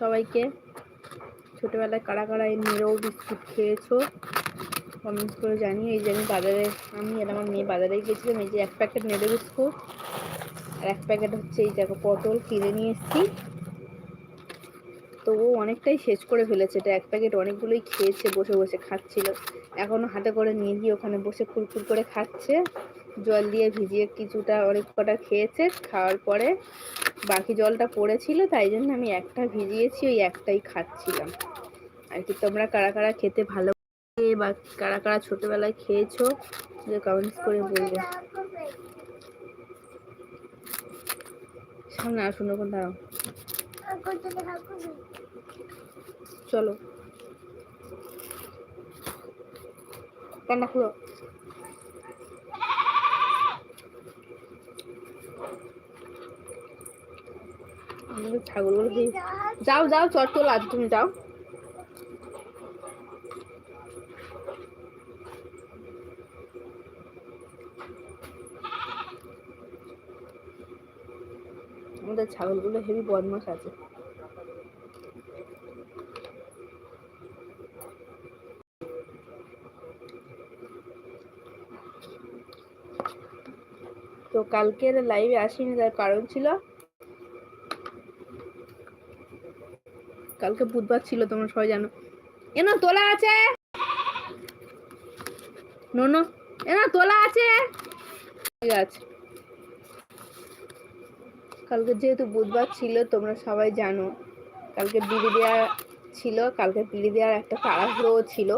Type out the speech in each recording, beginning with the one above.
সবাইকে। ছোটোবেলায় কারা কারা এই নেড়ো বিস্কুট খেয়েছো? কমেন্টস করে জানিয়ে এই যে আমি বাজারে, আমি আর আমার মেয়ে বাজারে গেছিলাম। এই যে এক প্যাকেট নেড়ো বিস্কুট আর এক প্যাকেট হচ্ছে এই দেখো পটল কিনে নিয়ে এসেছি। তো ও অনেকটাই শেষ করে ফেলেছে এটা। এক প্যাকেট অনেকগুলোই খেয়েছে, বসে বসে খাচ্ছিল। এখনও হাতে করে নিয়ে গিয়ে ওখানে বসে ফুরফুর করে খাচ্ছে। জল দিয়ে ভিজিয়ে কিছুটা অনেক কটা খেয়েছে, খাওয়ার পরে বাকি জলটা পড়েছিল, তাই জন্য আমি একটা ভিজিয়েছি, ওই একটাই খাচ্ছিলাম। আর কি তোমরা কারা কারা খেতে ভালো বা কারা কারা ছোটোবেলায় খেয়েছো, যে কমেন্টস করে বলবে। সামনে আসুন ওখানে দাঁড়াও। চলো। কান্না খুলো আমাদের ছাগলগুলো যাও যাও চট তোলা তুমি যাও। আমাদের ছাগলগুলো হেভি বদমাস আছে। তো কালকের লাইভে আসিনি, তার কারণ ছিল কালকে বুধবার ছিল, তোমরা সবাই জানো। এনো তোলা আছে। নোনো এনো তোলা আছে। ঠিক আছে। কালকে যেহেতু বুধবার ছিল, তোমরা সবাই জানো। কালকে বিড়ি দেওয়া ছিল, কালকে বিড়ি দেওয়ার একটা তাড়াহুড়ো ছিল।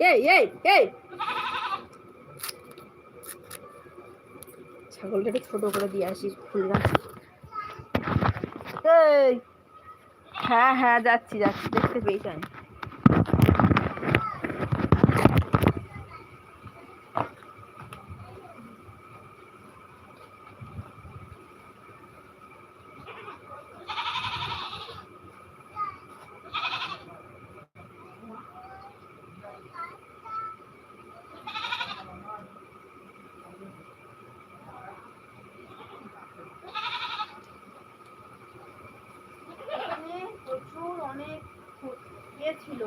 এই এই এই ছাগলটা একটু ছোট করে দিয়ে আসি ফুলরা এই। হ্যাঁ হ্যাঁ যাচ্ছি যাচ্ছি। দেখতে পেয়েছি আমি এখানে প্রচুর অনেক ফু- ইয়ে ছিল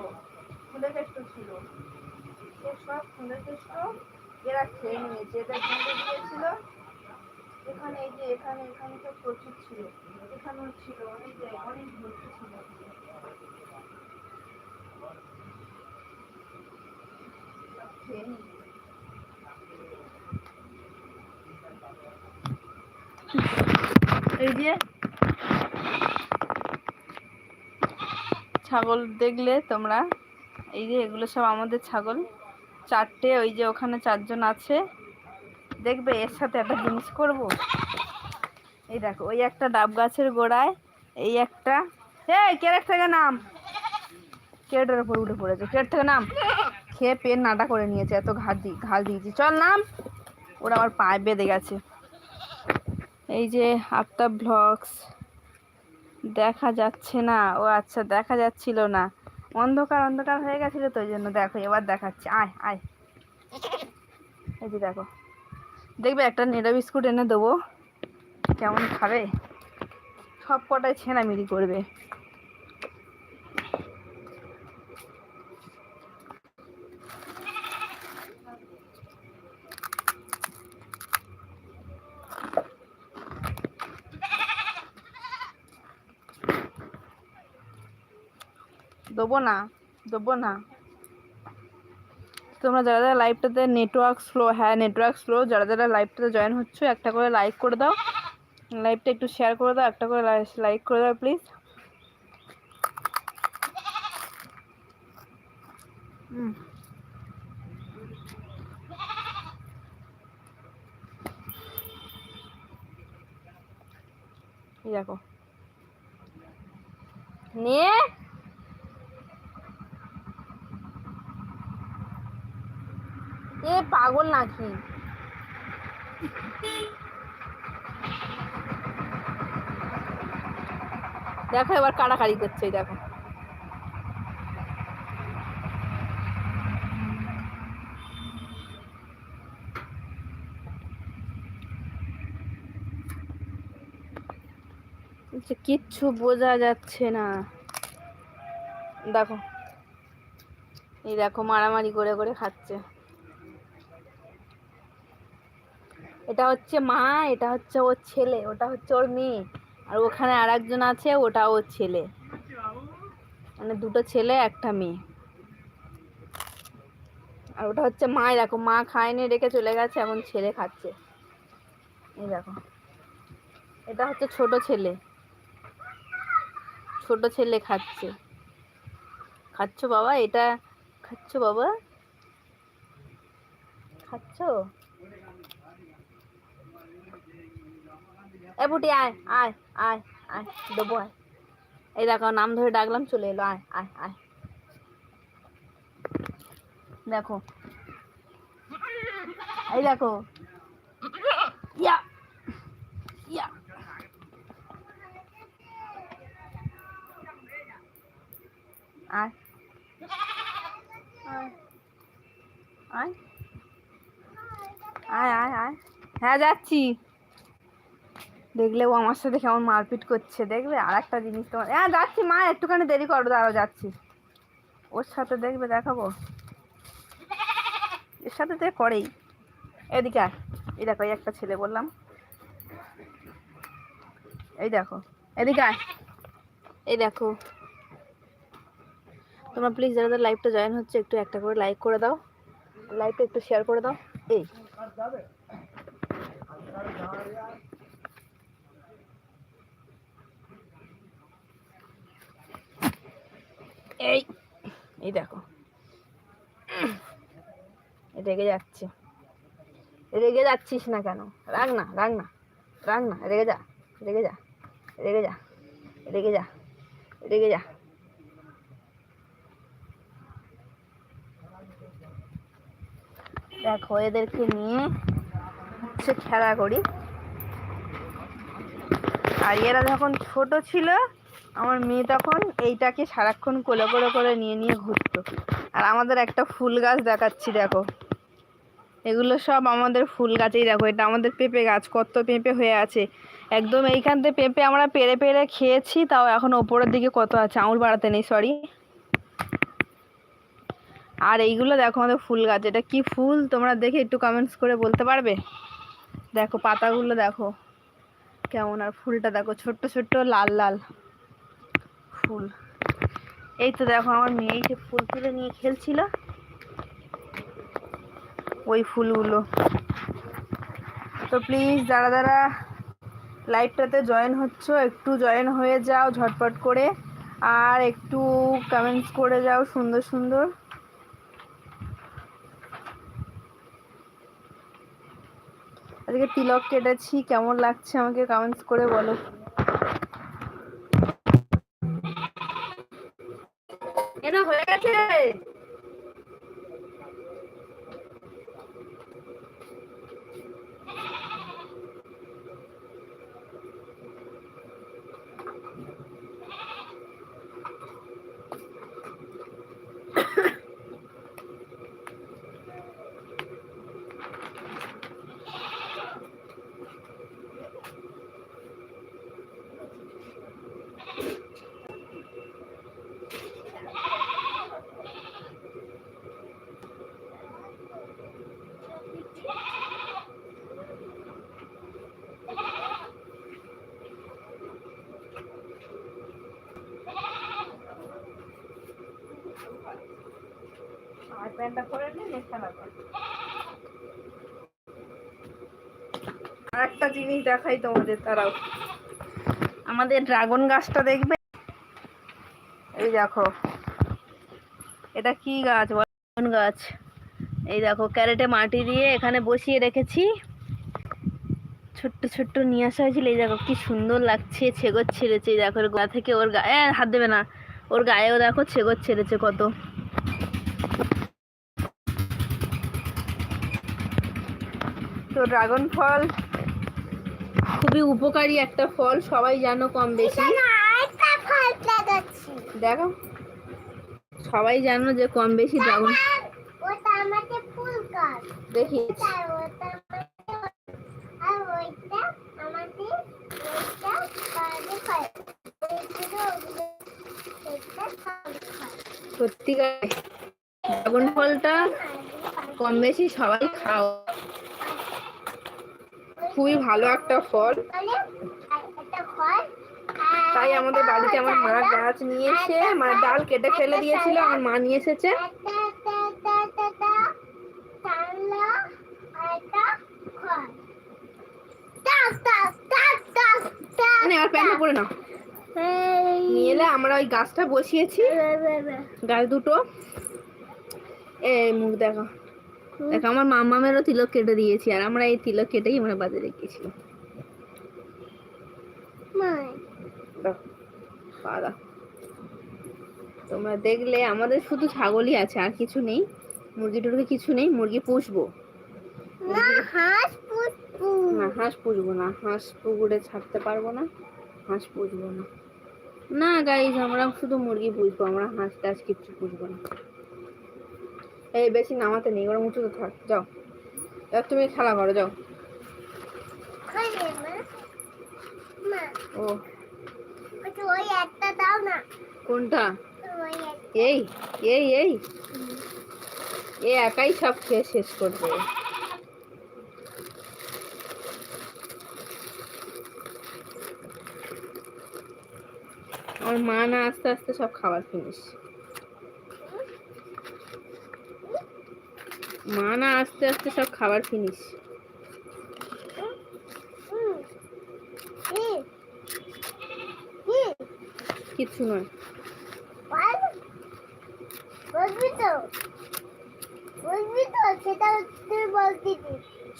ফুলের কেষ্ট ছিল সে ফুলের এরা খেয়ে নিয়েছে, এদের গুঁড়ো দিয়েছিল। এখানে এই যে, এখানে এখানে তো প্রচুর ছিল। এখানেও ছিল, অনেক জায়গায় অনেক ভর্তি ছিল। ছাগল দেখলে তোমরা, এই যে এগুলো সব আমাদের ছাগল। চারটে, ওই যে ওখানে চারজন আছে। দেখবে এর সাথে একটা জিনিস করব? এই দেখো, ওই একটা ডাব গাছের গোড়ায়, এই একটা। এই কেরেট থেকে নাম? কেরেটের উপর উঠে পড়েছে কেরেট থেকে নাম? খেয়ে পেন নাটা করে নিয়েছে, এত ঘাট দি ঘাল দিয়েছি। চল নাম? ওরা আমার পায়ে বেঁধে গেছে। এই যে আফতাব ব্লগস, দেখা যাচ্ছে না। ও আচ্ছা দেখা যাচ্ছিল না। অন্ধকার অন্ধকার হয়ে গেছিল তো ওই জন্য দেখো, এবার দেখাচ্ছি। আয় আয়। এই যে দেখো। দেখবে একটা নেড়া বিস্কুট এনে দেবো। কেমন খাবে? সব কটাই ছেঁড়ামিড়ি করবে। দেবো না দেবো না। তোমরা যারা যারা লাইভটাতে নেটওয়ার্ক স্লো হ্যাঁ নেটওয়ার্ক স্লো যারা যারা লাইভটাতে জয়েন হচ্ছে, একটা করে লাইক করে দাও। লাইভটা একটু শেয়ার করে দাও, একটা করে লাইক করে দাও প্লিজ দেখো। নিয়ে এ পাগল নাকি? দেখো এবার কাড়াকাড়ি করছে দেখো। কিচ্ছু বোঝা যাচ্ছে না। দেখো। এই দেখো, মারামারি করে করে খাচ্ছে। এটা হচ্ছে মা, এটা হচ্ছে ওর ছেলে, ওটা হচ্ছে ওর মেয়ে। আর ওখানে আর একজন আছে, ওটা ওর ছেলে। মানে দুটো ছেলে, একটা মেয়ে। আর ওটা হচ্ছে মা দেখো, মা খায়নি রেখে চলে গেছে এখন ছেলে খাচ্ছে। এই দেখো। এটা হচ্ছে ছোট ছেলে। ছোট ছেলে খাচ্ছে। খাচ্ছ বাবা? এটা খাচ্ছ বাবা? খাচ্ছ? এ বুটি, আয় আয় আয় আয়, দেবো, আয়। এই দেখো, নাম ধরে ডাকলাম, চলে এলো, আয় আয় আয়। দেখো। এই দেখো। ইয়া ইয়া। আয়। আয়। আয়। আয় আয় হ্যাঁ যাচ্ছি। দেখলে ও আমার সাথে কেমন মারপিট করছে, দেখবে? আর একটা জিনিস তোমার হ্যাঁ যাচ্ছি, মা, একটুখানি দেরি করো, দাঁড়াও, যাচ্ছি। ওর সাথে দেখবে, দেখাবো? এর সাথে তো করেই। এদিকে আর এই দেখো, এই একটা ছেলে বললাম। এই দেখো, এদিকে আয়। এই দেখো। তোমরা প্লিজ যারা লাইভটা জয়েন হচ্ছে, একটু একটা করে লাইক করে দাও। লাইভটা একটু শেয়ার করে দাও। এই। এই দেখো। রেগে যাচ্ছে। রেগে যাচ্ছিস না কেন? রাগ না রাগ না রাগ না। রেগে যা রেগে যা রেগে যা রেগে যা রেগে যা। দেখো, এদেরকে নিয়ে হচ্ছে খেলা করি। আর এরা যখন ছোট ছিল আমার মেয়ে তখন এইটাকে সারাক্ষণ কোলে করে করে নিয়ে নিয়ে ঘুরতো। আর আমাদের একটা ফুল গাছ দেখাচ্ছি, দেখো। এগুলো সব আমাদের ফুল গাছেই, দেখো। এটা আমাদের পেঁপে গাছ, কত পেঁপে হয়ে আছে। একদম এইখান থেকে পেঁপে আমরা পেরে পেরে খেয়েছি, তাও এখন ওপরের দিকে কত আছে? আঙুল বাড়াতে নেই সরি আর এইগুলো দেখো আমাদের ফুল গাছ। এটা কি ফুল? তোমরা দেখে একটু কমেন্টস করে বলতে পারবে? দেখো, পাতাগুলো দেখো। কেমন আর ফুলটা দেখো, ছোট্ট ছোট্ট, লাল লাল। ফুল। এই তো দেখো, আমার মেয়ে যে ফুল তুলে নিয়ে খেলছিল। ওই ফুলগুলো। তো প্লিজ যারা যারা লাইভটাতে জয়েন হচ্ছ, একটু জয়েন হয়ে যাও ঝটপট করে। আর একটু কমেন্টস করে যাও সুন্দর সুন্দর। আজকে তিলক কেটেছি, কেমন লাগছে আমাকে কমেন্টস করে বলো। গেছে আর প্যান্টটা পরে নিয়ে খেলা কর। আর একটা জিনিস দেখাই তোমাদের তারাও আমাদের ড্রাগন গাছটা দেখবে? এই দেখো। এটা কি গাছ ড্রাগন গাছ। এই দেখো, ক্যারেটে মাটি দিয়ে এখানে বসিয়ে রেখেছি। ছোট্ট ছোট্ট নিয়ে আসা হয়েছিল। এই দেখো, কি সুন্দর লাগছে, ছেগর ছেড়েছে। এই দেখো ওর গা থেকে ওর গায়ে হাত দেবে না। ওর গায়েও দেখো ছেগর ছেড়েছে কত। তো ড্রাগন ফল। খুবই উপকারী একটা ফল সবাই জানো কম বেশি। দেখো সবাই জানো যে কম বেশি ড্রাগন দেখি। সত্যিকার ড্রাগন ফলটা কম বেশি সবাই খাওয়া খুবই ভালো একটা ফল। তাই আমাদের বাড়িতে আমার মা গাছ নিয়ে এসে মানে ডাল কেটে ফেলে দিয়েছিল, আমার মা নিয়ে এসেছে। মানে না নিয়ে এলে আমরা ওই গাছটা বসিয়েছি। গাছ দুটো। এই মুখ দেখা। দেখ আমার মামামেরও তিলক কেটে দিয়েছি আর আমরা এই তিলক কেটেই আমরা বাজারে গিয়েছিলাম। তোমরা দেখলে আমাদের শুধু ছাগলই আছে আর কিছু নেই। মুরগি টুরগি কিছু নেই মুরগি পুষবো। না হাঁস পুষবো। না হাঁস পুষবো না হাঁস পুকুরে ছাড়তে পারব না হাঁস পুষবো না। না গাইজ আমরা শুধু মুরগি পুষবো আমরা হাঁস টাস কিচ্ছু পুষবো না। এই বেশি নামাতে নেই ওরা উঁচুতে থাক, যাও। এবার তুমি খেলা করো, যাও। ও। কোনটা? এই এই এই। এ একাই সব খেয়ে শেষ করবে। আমার মা না আস্তে আস্তে সব খাবার ফিনিস মা না আস্তে আস্তে সব খাবার ফিনিস হুম কি কি কিচ্ছু নয়।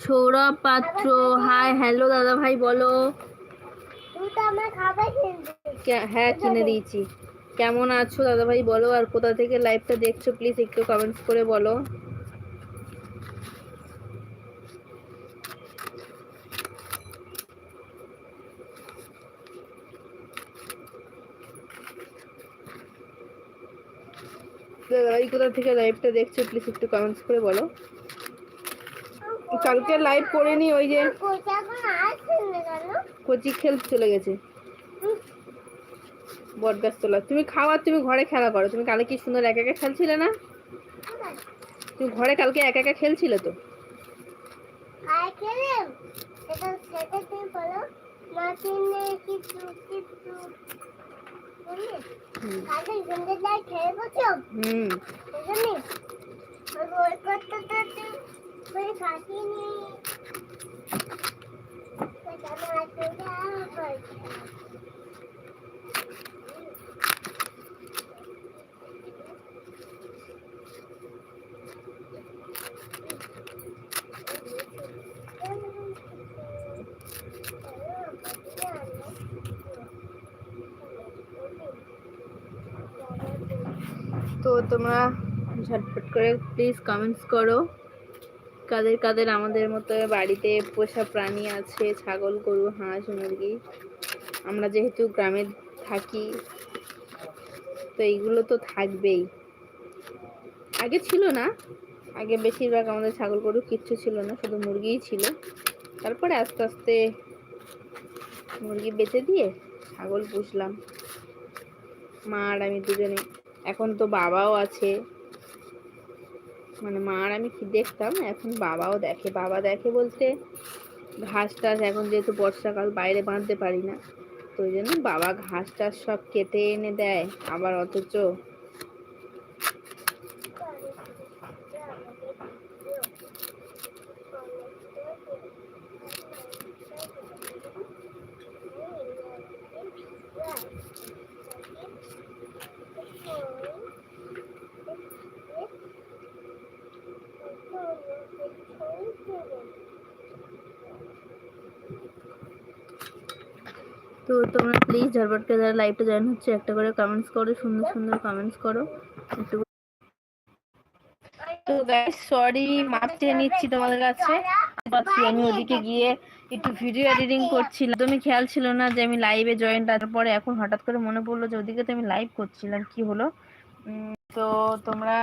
সৌরভ পাত্র হাই হ্যালো দাদা ভাই বলো হ্যাঁ কিনে দিয়েছি। কেমন আছো দাদা ভাই বলো, আর কোথা থেকে লাইভটা দেখছ প্লিজ একটু কমেন্টস করে বলো। ভাই কোথা থেকে লাইভটা দেখছ প্লিজ একটু কমেন্টস করে বলো। কালকে লাইভ করিনি, ওই যে কচি খেল চলে গেছে। বট গাছ তোলা তুমি খাওয়ার তুমি ঘরে খেলা করো। তুমি কালে কি সুন্দর একা একা খেলছিলে না? তুমি ঘরে কালকে একা একা খেলছিলে তো? হুম। কালকে সন্ধ্যে যায় খেয়ে বসো হুম বুঝলি ওই ওই করতে তো তুই খাসিনি ওইটা আমার চুলা করছে তো তোমরা ঝটপট করে প্লিজ কমেন্টস করো। কাদের কাদের আমাদের মতো বাড়িতে পোষা প্রাণী আছে, ছাগল, গরু, হাঁস, মুরগি, আমরা যেহেতু গ্রামে থাকি, তো এইগুলো তো থাকবেই। আগে ছিল না, আগে বেশিরভাগ আমাদের ছাগল, গরু কিচ্ছু ছিল না, শুধু মুরগিই ছিল। তারপরে আস্তে আস্তে মুরগি বেঁচে দিয়ে ছাগল পুষলাম। মা আর আমি দুজনে এখন তো বাবাও আছে। মানে মা আর আমি কি দেখতাম? এখন বাবাও দেখে। বাবা দেখে বলতে ঘাস টাস এখন যেহেতু বর্ষাকাল, বাইরে বাঁধতে পারি না। তো ওই জন্য বাবা ঘাস টাস সব কেটে এনে দেয়। আবার অথচ তো তোমরা প্লিজ ঝটপটকে যারা লাইভটা জয়েন হচ্ছে। একটা করে কমেন্টস করো, সুন্দর সুন্দর কমেন্টস করো। একটু তো গাইস সরি মাপ চেয়ে নিচ্ছি তোমাদের কাছে। পাচ্ছি আমি ওদিকে গিয়ে একটু ভিডিও এডিটিং করছিলাম তুমি খেয়াল ছিল না যে আমি লাইভে জয়েন তারপরে এখন হঠাৎ করে মনে পড়ল যে ওদিকে তো আমি লাইভ করছিলাম, কি হলো? তো তোমরা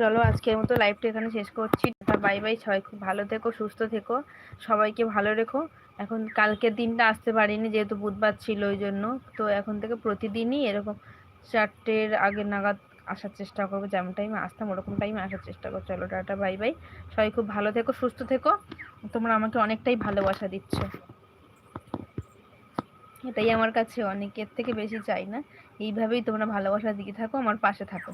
চলো আজকের মতো লাইভটা এখানে শেষ করছি। বাই বাই সবাই খুব ভালো থেকো, সুস্থ থেকো। সবাইকে ভালো রেখো। এখন কালকের দিনটা আসতে পারিনি যেহেতু বুধবার ছিল ওই জন্য। তো এখন থেকে প্রতিদিনই এরকম চারটের আগে নাগাদ আসার চেষ্টা করব। যেমন টাইমে আসতাম, ওরকম টাইমে আসার চেষ্টা করব। চলো টাটা বাই বাই সবাই খুব ভালো থেকো, সুস্থ থেকো। তোমরা আমাকে অনেকটাই ভালোবাসা দিচ্ছ। এটাই আমার কাছে অনেকের থেকে বেশি চাই না। এইভাবেই তোমরা ভালোবাসা দিয়ে থাকো, আমার পাশে থাকো।